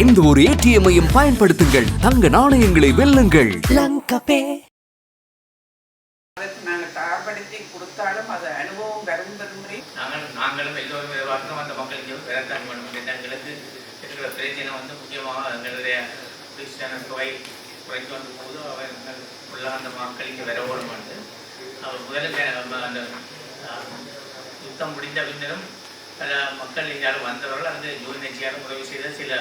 எந்த ஒரு ஏடிஎம்மையும் பயன்படுத்துங்கள். தங்க நாணயங்களை வெல்லுங்கள். நாங்கள் தயார்படுத்தி கொடுத்தாலும் அது அனுபவம் வரும் நாங்கள் நாங்களும் எல்லோரும் எதிர்பார்க்கிறோம் அந்த மக்களுக்கு விரட்டான் வேண்டும் எங்களுக்கு இருக்கிற பிரச்சனை வந்து முக்கியமாக எங்களுடைய கிறிஸ்டியான தொகை குறைத்து வந்த போது அவர்கள் உள்ள அந்த மக்களுக்கு வர ஓடும் வந்து அவர் முதலில் அந்த யுத்தம் முடிந்த பின்னரும் மக்கள் யாரும் வந்தவர்கள் அந்த யூனிச்சியாரும் உதவி செய்த சில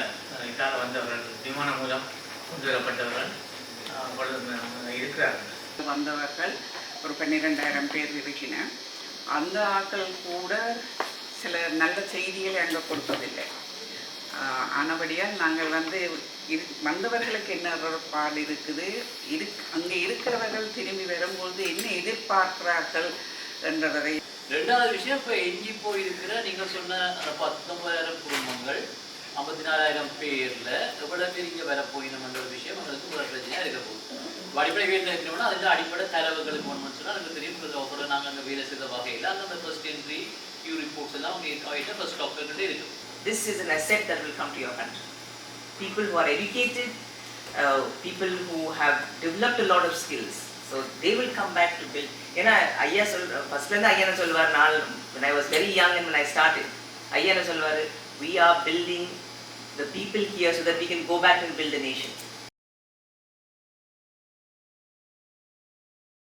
இதால் வந்தவர்கள் விமானம் மூலம் கொண்டு வரப்பட்டவர்கள் இருக்கிறார்கள். வந்தவர்கள் ஒரு பன்னிரெண்டாயிரம் பேர் இருக்கின. அந்த ஆட்கள் கூட சில நல்ல செய்திகளை அங்கே கொடுப்பதில்லை ஆனபடியால் நாங்கள் வந்து இரு வந்தவர்களுக்கு என்ன ஒரு பாடு இருக்குது? இரு அங்கே இருக்கிறவர்கள் திரும்பி வரும்போது என்ன எதிர்பார்க்கிறார்கள் என்றதை ரெண்டாவது விஷயம் இப்போ எஞ்சி போயிருக்கிற நீங்கள் சொன்ன அந்த பத்தொன்பதாயிரம் குடும்பங்கள் ஐம்பத்தி நாலாயிரம் பேர்ல எவ்வளவு பேர் இங்கே வர என்ற ஒரு விஷயம் எங்களுக்கு ஒரு பிரச்சனையா இருக்க போகுது. அடிப்படை வேலை இருக்கணும்னா அதுக்கு அடிப்படை தரவுகளுக்கு ஒன்று சொன்னால் எனக்கு தெரியும் இப்போ நாங்கள் அங்கே வேலை செய்த வகையில் அந்த ஃபர்ஸ்ட் என்ட்ரி கியூ ரிப்போர்ட்ஸ் எல்லாம் அவங்க ஆகிட்டு ஃபர்ஸ்ட் டாக்டர்கிட்ட இருக்கும் this is an asset that will come to your country people who are educated, people who who developed lot of skills of skills, so they will come back to build. ஏன்னா ஐயா சொல் ஃபர்ஸ்ட்லேருந்து ஐயா என்ன சொல்லுவார் நான் when I was very young and when I started, ஐயா என்ன சொல்லுவார் we are building the people here so that we can go back and build a nation.